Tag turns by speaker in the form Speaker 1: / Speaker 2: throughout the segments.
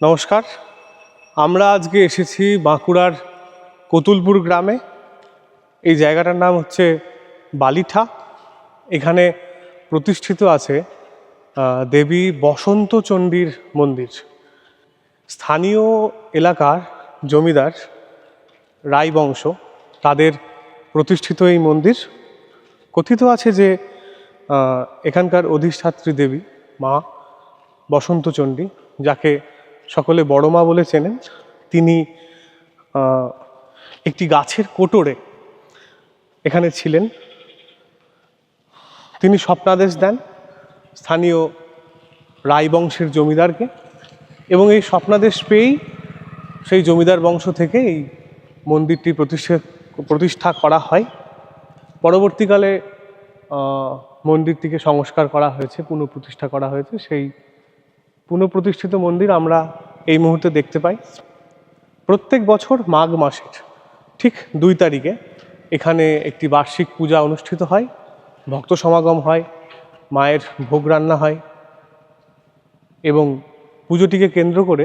Speaker 1: নমস্কার। আমরা আজকে এসেছি বাঁকুড়ার কতুলপুর গ্রামে। এই জায়গাটার নাম হচ্ছে বালিঠা। এখানে প্রতিষ্ঠিত আছে দেবী বসন্ত চণ্ডীর মন্দির। স্থানীয় এলাকার জমিদার রায় বংশ তাদের প্রতিষ্ঠিত এই মন্দির। কথিত আছে যে এখানকার অধিষ্ঠাত্রী দেবী মা বসন্তচণ্ডী যাকে সকলে বড় মা বলে চেনেন, তিনি একটি গাছের কোটরে এখানে ছিলেন। তিনি স্বপ্নাদেশ দেন স্থানীয় রায় বংশের জমিদারকে এবং এই স্বপ্নাদেশ পেয়েই সেই জমিদার বংশ থেকে এই মন্দিরটি প্রতিষ্ঠা প্রতিষ্ঠা করা হয়। পরবর্তীকালে মন্দিরটিকে সংস্কার করা হয়েছে, পুনঃপ্রতিষ্ঠা করা হয়েছে। সেই পুনঃপ্রতিষ্ঠিত মন্দির আমরা এই মুহূর্তে দেখতে পাই। প্রত্যেক বছর মাঘ মাসের ঠিক দুই তারিখে এখানে একটি বার্ষিক পূজা অনুষ্ঠিত হয়, ভক্ত সমাগম হয়, মায়ের ভোগ রান্না হয় এবং পুজোটিকে কেন্দ্র করে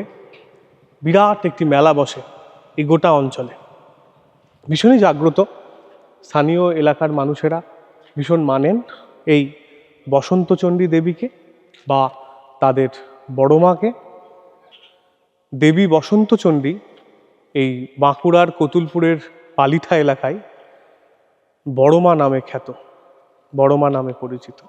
Speaker 1: বিরাট একটি মেলা বসে এই গোটা অঞ্চলে। ভীষণই জাগ্রত স্থানীয় এলাকার মানুষেরা ভীষণ মানেন এই বসন্তচণ্ডী দেবীকে বা তাদের বড় মাকে, দেবী বসন্তচণ্ডী এই বাঁকুড়ার কতুলপুরের পালিঠা এলাকায় বড়মা নামে খ্যাত বড়মা নামে পরিচিত।